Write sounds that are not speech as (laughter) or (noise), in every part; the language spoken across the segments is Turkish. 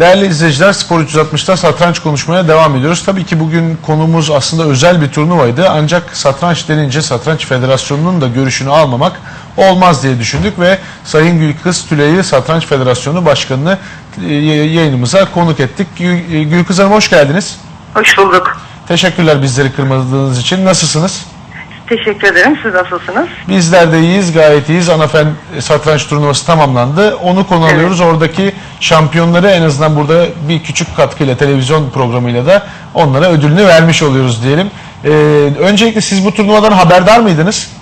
Değerli izleyiciler Spor 360'ta satranç konuşmaya devam ediyoruz. Tabii ki bugün konumuz aslında özel bir turnuvaydı. Ancak satranç denince Satranç Federasyonu'nun da görüşünü almamak olmaz diye düşündük ve Sayın Gülkız Tülay'ı Satranç Federasyonu Başkanı'nı e, yayınımıza konuk ettik. E, Gülkız Hanım hoş geldiniz. Hoş bulduk. Teşekkürler bizleri kırmadığınız için. Nasılsınız? Teşekkür ederim. Siz nasılsınız? Bizler de iyiyiz, gayet iyiyiz. Anafen satranç turnuvası tamamlandı. Onu konu Evet. alıyoruz. Oradaki şampiyonları en azından burada bir küçük katkıyla, televizyon programıyla da onlara ödülünü vermiş oluyoruz diyelim. Ee, öncelikle siz bu turnuvadan haberdar mıydınız?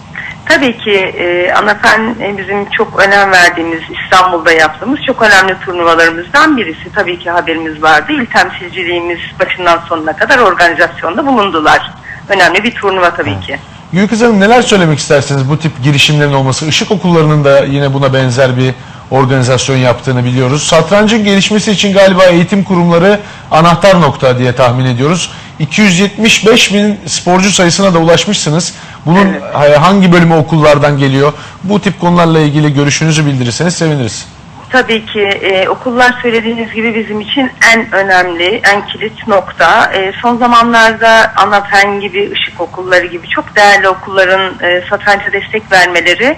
Tabii ki e, Anafen e, bizim çok önem verdiğimiz İstanbul'da yaptığımız çok önemli turnuvalarımızdan birisi. Tabii ki haberimiz vardı. İl temsilciliğimiz başından sonuna kadar organizasyonda bulundular. Önemli bir turnuva tabii ki. Gülkız Hanım neler söylemek istersiniz bu tip girişimlerin olması? Işık okullarının da yine buna benzer bir organizasyon yaptığını biliyoruz. Satrancın gelişmesi için galiba eğitim kurumları anahtar nokta diye tahmin ediyoruz. 275 bin sporcu sayısına da ulaşmışsınız. Bunun hangi bölümü okullardan geliyor? Bu tip konularla ilgili görüşünüzü bildirirseniz seviniriz. Tabii ki e, okullar söylediğiniz gibi bizim için en önemli, en kilit nokta. E, son zamanlarda Anafen gibi, ışık okulları gibi çok değerli okulların e, satranca destek vermeleri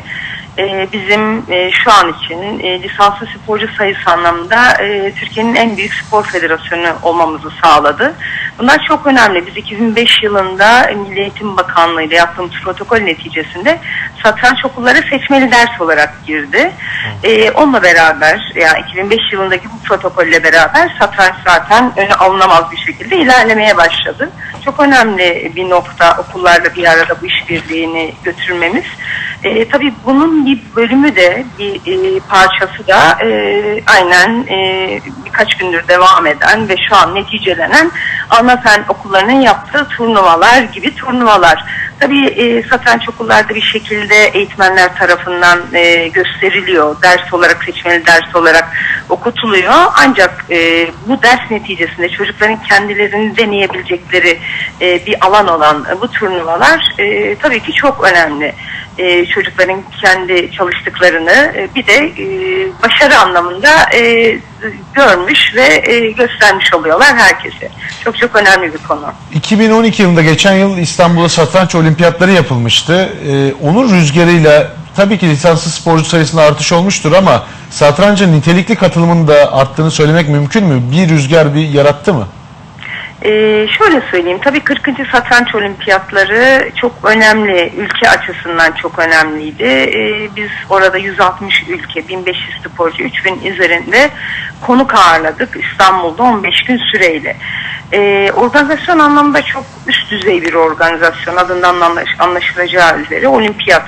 e, bizim e, şu an için e, lisanslı sporcu sayısı anlamında e, Türkiye'nin en büyük spor federasyonu olmamızı sağladı. Bunlar çok önemli. Biz 2005 yılında Milli Eğitim Bakanlığı ile yaptığımız protokol neticesinde satranç okulları seçmeli ders olarak girdi. Ee, onunla beraber yani 2005 yılındaki bu protokolle beraber satranç zaten öne alınamaz bir şekilde ilerlemeye başladı. Çok önemli bir nokta okullarla bir arada bu işbirliğini götürmemiz. Ee, tabii bunun bir bölümü de bir e, parçası da e, aynen e, birkaç gündür devam eden ve şu an neticelenen Anafen okullarının yaptığı turnuvalar gibi turnuvalar. Tabii e, satranç okullarda bir şekilde eğitmenler tarafından e, gösteriliyor. Ders olarak, seçmeli ders olarak okutuluyor. Ancak e, bu ders neticesinde çocukların kendilerini deneyebilecekleri e, bir alan olan bu turnuvalar e, tabii ki çok önemli. E, çocukların kendi çalıştıklarını e, bir de e, başarı anlamında e, görmüş ve e, göstermiş oluyorlar herkese. Çok çok önemli bir konu. 2012 yılında geçen yıl İstanbul'da satranç olimpiyatları yapılmıştı. Ee, onun rüzgarıyla tabii ki lisanslı sporcu sayısında artış olmuştur ama satrancın nitelikli katılımının da arttığını söylemek mümkün mü? Bir rüzgar bir yarattı mı? Ee, şöyle söyleyeyim, tabii 40. Satranç Olimpiyatları çok önemli, ülke açısından çok önemliydi. Ee, biz orada 160 ülke, 1500 sporcu, 3000 üzerinde konuk ağırladık İstanbul'da 15 gün süreyle. Ee, organizasyon anlamda çok üst düzey bir organizasyon, adından anlaş- anlaşılacağı üzere olimpiyat.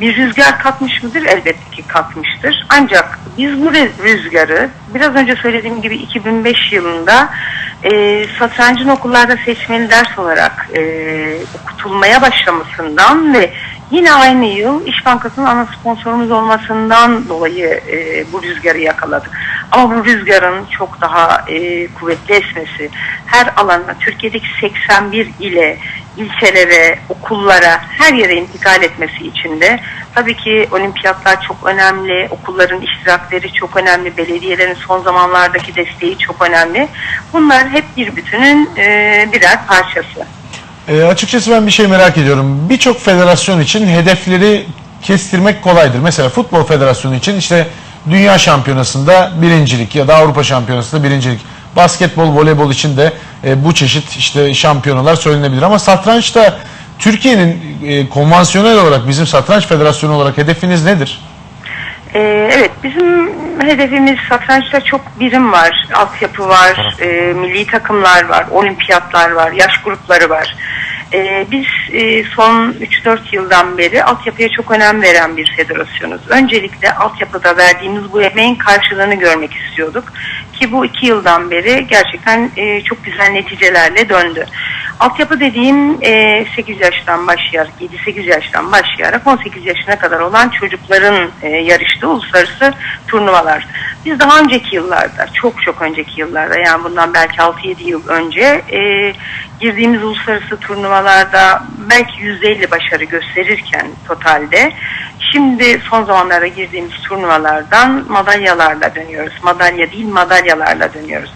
Bir rüzgar katmış mıdır? Elbette ki katmıştır. Ancak biz bu rü- rüzgarı biraz önce söylediğim gibi 2005 yılında e, satrancın okullarda seçmeli ders olarak e, okutulmaya başlamasından ve yine aynı yıl İş Bankası'nın ana sponsorumuz olmasından dolayı e, bu rüzgarı yakaladık. Ama bu rüzgarın çok daha e, kuvvetli esmesi, her alana Türkiye'deki 81 ile ilçelere, okullara, her yere intikal etmesi için de tabii ki olimpiyatlar çok önemli, okulların iştirakleri çok önemli, belediyelerin son zamanlardaki desteği çok önemli. Bunlar hep bir bütünün e, birer parçası. Ee, açıkçası ben bir şey merak ediyorum. Birçok federasyon için hedefleri kestirmek kolaydır. Mesela futbol federasyonu için işte dünya şampiyonasında birincilik ya da Avrupa şampiyonasında birincilik. Basketbol, voleybol için de e, bu çeşit işte şampiyonalar söylenebilir. Ama satrançta Türkiye'nin e, konvansiyonel olarak bizim satranç federasyonu olarak hedefiniz nedir? Ee, evet bizim hedefimiz satrançta çok birim var. Altyapı var, e, milli takımlar var, olimpiyatlar var, yaş grupları var. Ee, biz e, son 3-4 yıldan beri altyapıya çok önem veren bir federasyonuz. Öncelikle altyapıda verdiğimiz bu emeğin karşılığını görmek istiyorduk. Ki bu iki yıldan beri gerçekten e, çok güzel neticelerle döndü. Altyapı dediğim e, 8 yaştan başlayarak, 7-8 yaştan başlayarak 18 yaşına kadar olan çocukların e, yarıştığı uluslararası turnuvalar. Biz daha önceki yıllarda, çok çok önceki yıllarda yani bundan belki 6-7 yıl önce e, girdiğimiz uluslararası turnuvalarda belki %50 başarı gösterirken totalde Şimdi son zamanlarda girdiğimiz turnuvalardan madalyalarla dönüyoruz. Madalya değil madalyalarla dönüyoruz.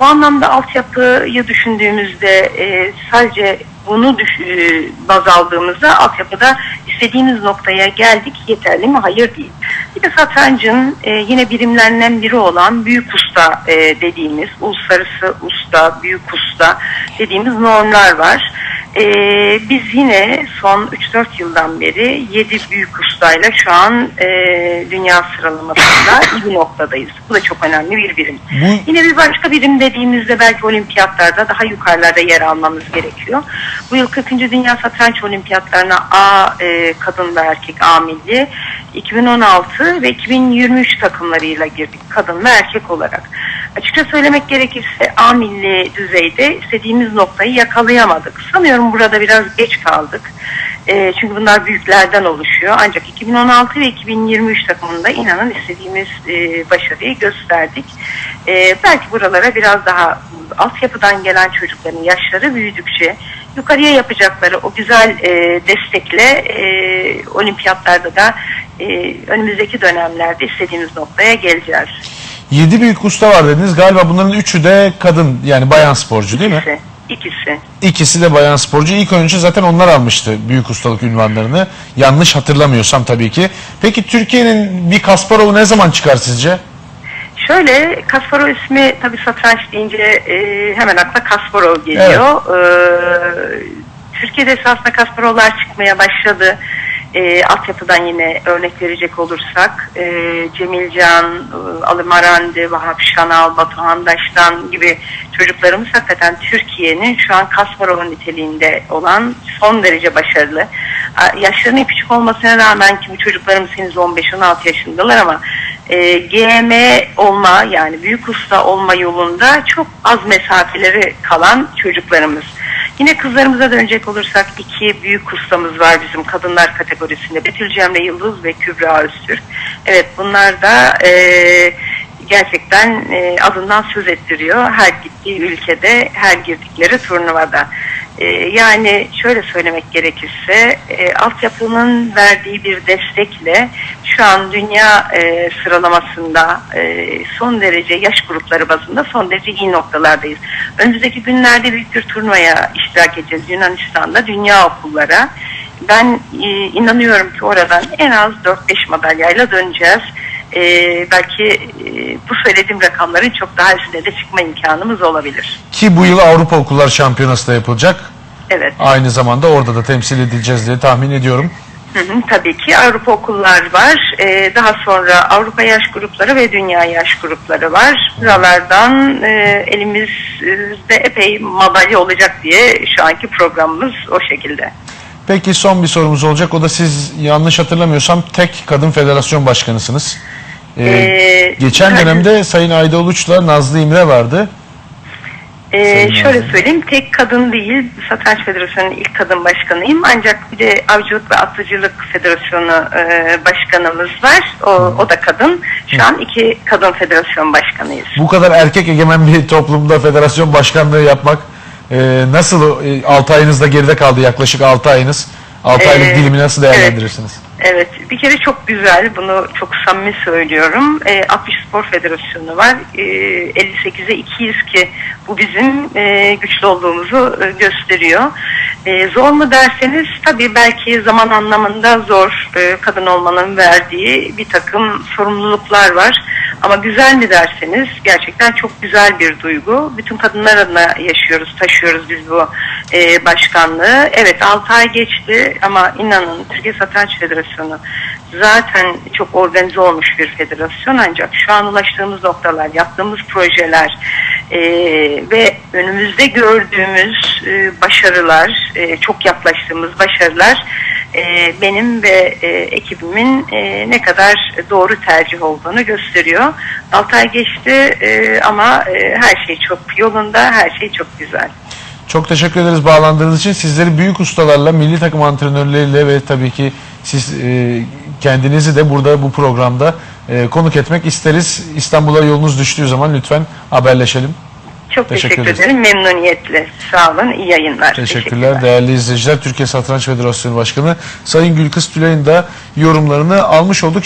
Bu anlamda altyapıyı düşündüğümüzde e, sadece bunu düş- e, baz aldığımızda altyapıda istediğimiz noktaya geldik yeterli mi? Hayır değil. Bir de satrancın e, yine birimlerinden biri olan büyük usta e, dediğimiz uluslararası usta, büyük usta dediğimiz normlar var. Ee, biz yine son 3-4 yıldan beri 7 büyük ustayla şu an e, dünya sıralamasında (laughs) iyi noktadayız. Bu da çok önemli bir birim. Bu- Yine bir başka birim dediğimizde belki olimpiyatlarda daha yukarılarda yer almamız gerekiyor. Bu yıl 40. Dünya Satranç Olimpiyatlarına A e, kadın ve erkek A milli 2016 ve 2023 takımlarıyla girdik kadın ve erkek olarak. Açıkça söylemek gerekirse A milli düzeyde istediğimiz noktayı yakalayamadık. Sanıyorum burada biraz geç kaldık. E, çünkü bunlar büyüklerden oluşuyor. Ancak 2016 ve 2023 takımında inanın istediğimiz e, başarıyı gösterdik. E, belki buralara biraz daha altyapıdan gelen çocukların yaşları büyüdükçe yukarıya yapacakları o güzel e, destekle e, olimpiyatlarda da e, önümüzdeki dönemlerde istediğimiz noktaya geleceğiz. 7 büyük usta var dediniz. Galiba bunların üçü de kadın yani bayan sporcu değil mi? İkisi. İkisi. İkisi de bayan sporcu. İlk önce zaten onlar almıştı büyük ustalık ünvanlarını. Yanlış hatırlamıyorsam tabii ki. Peki Türkiye'nin bir Kasparov'u ne zaman çıkar sizce? Şöyle Kasparov ismi tabii satranç deyince e, hemen akla Kasparov geliyor. E, Türkiye'de esasında Kasparovlar çıkmaya başladı. E, altyapıdan yine örnek verecek olursak e, Cemilcan, e, Ali Marandi, Vahap Şanal, Batu Handaş'tan gibi çocuklarımız hakikaten Türkiye'nin şu an Kasparov niteliğinde olan son derece başarılı. Yaşlarının küçük olmasına rağmen ki bu çocuklarımız henüz 15-16 yaşındalar ama e, GM olma yani büyük usta olma yolunda çok az mesafeleri kalan çocuklarımız. Yine kızlarımıza dönecek olursak iki büyük ustamız var bizim kadınlar kategorisinde. Betül Cemre Yıldız ve Kübra Öztürk. Evet bunlar da e, gerçekten e, adından söz ettiriyor. Her gittiği ülkede, her girdikleri turnuvada. E, yani şöyle söylemek gerekirse e, altyapının verdiği bir destekle şu an dünya e, sıralamasında e, son derece yaş grupları bazında son derece iyi noktalardayız. Önümüzdeki günlerde büyük bir turnuvaya iştirak edeceğiz Yunanistan'da dünya okullara. Ben e, inanıyorum ki oradan en az 4-5 madalyayla döneceğiz. E, belki e, bu söylediğim rakamların çok daha üstüne de çıkma imkanımız olabilir. Ki bu yıl Avrupa Okullar Şampiyonası da yapılacak. Evet. Aynı zamanda orada da temsil edileceğiz diye tahmin ediyorum. Hı hı, tabii ki Avrupa okullar var. Ee, daha sonra Avrupa yaş grupları ve Dünya yaş grupları var. Buralardan e, elimizde epey madalya olacak diye şu anki programımız o şekilde. Peki son bir sorumuz olacak. O da siz yanlış hatırlamıyorsam tek kadın federasyon başkanısınız. Ee, Ee, geçen dönemde Sayın Ayda Uluç'la Nazlı İmre vardı. Ee, Sayın şöyle Nazım. söyleyeyim, tek kadın değil, Satranç Federasyonu'nun ilk kadın başkanıyım. Ancak bir de Avcılık ve Atlıcılık Federasyonu e, başkanımız var. O, o da kadın. Şu an iki kadın federasyon başkanıyız. Bu kadar erkek egemen bir toplumda federasyon başkanlığı yapmak e, nasıl 6 ayınız da geride kaldı yaklaşık 6 ayınız. 6 aylık Ee, dilimi nasıl değerlendirirsiniz? Evet, bir kere çok güzel, bunu çok samimi söylüyorum. E, 60 Spor Federasyonu var, e, 58'e 200 ki bu bizim e, güçlü olduğumuzu e, gösteriyor. E, zor mu derseniz tabii belki zaman anlamında zor, e, kadın olmanın verdiği bir takım sorumluluklar var. Ama güzel mi derseniz gerçekten çok güzel bir duygu. Bütün kadınlar adına yaşıyoruz, taşıyoruz biz bu e, başkanlığı. Evet 6 ay geçti ama inanın Türkiye Satranç Federasyonu zaten çok organize olmuş bir federasyon ancak şu an ulaştığımız noktalar, yaptığımız projeler e, ve önümüzde gördüğümüz e, başarılar, e, çok yaklaştığımız başarılar e, benim ve e, ekibimin e, ne kadar doğru tercih olduğunu gösteriyor. 6 ay geçti ama her şey çok yolunda, her şey çok güzel. Çok teşekkür ederiz bağlandığınız için. Sizleri büyük ustalarla, milli takım antrenörleriyle ve tabii ki siz kendinizi de burada bu programda konuk etmek isteriz. İstanbul'a yolunuz düştüğü zaman lütfen haberleşelim. Çok Teşekkür teşekkür, ederim. Memnuniyetle. Sağ olun. İyi yayınlar. Teşekkürler değerli izleyiciler. Türkiye Satranç Federasyonu Başkanı Sayın Gülkız Tülay'ın da yorumlarını almış olduk.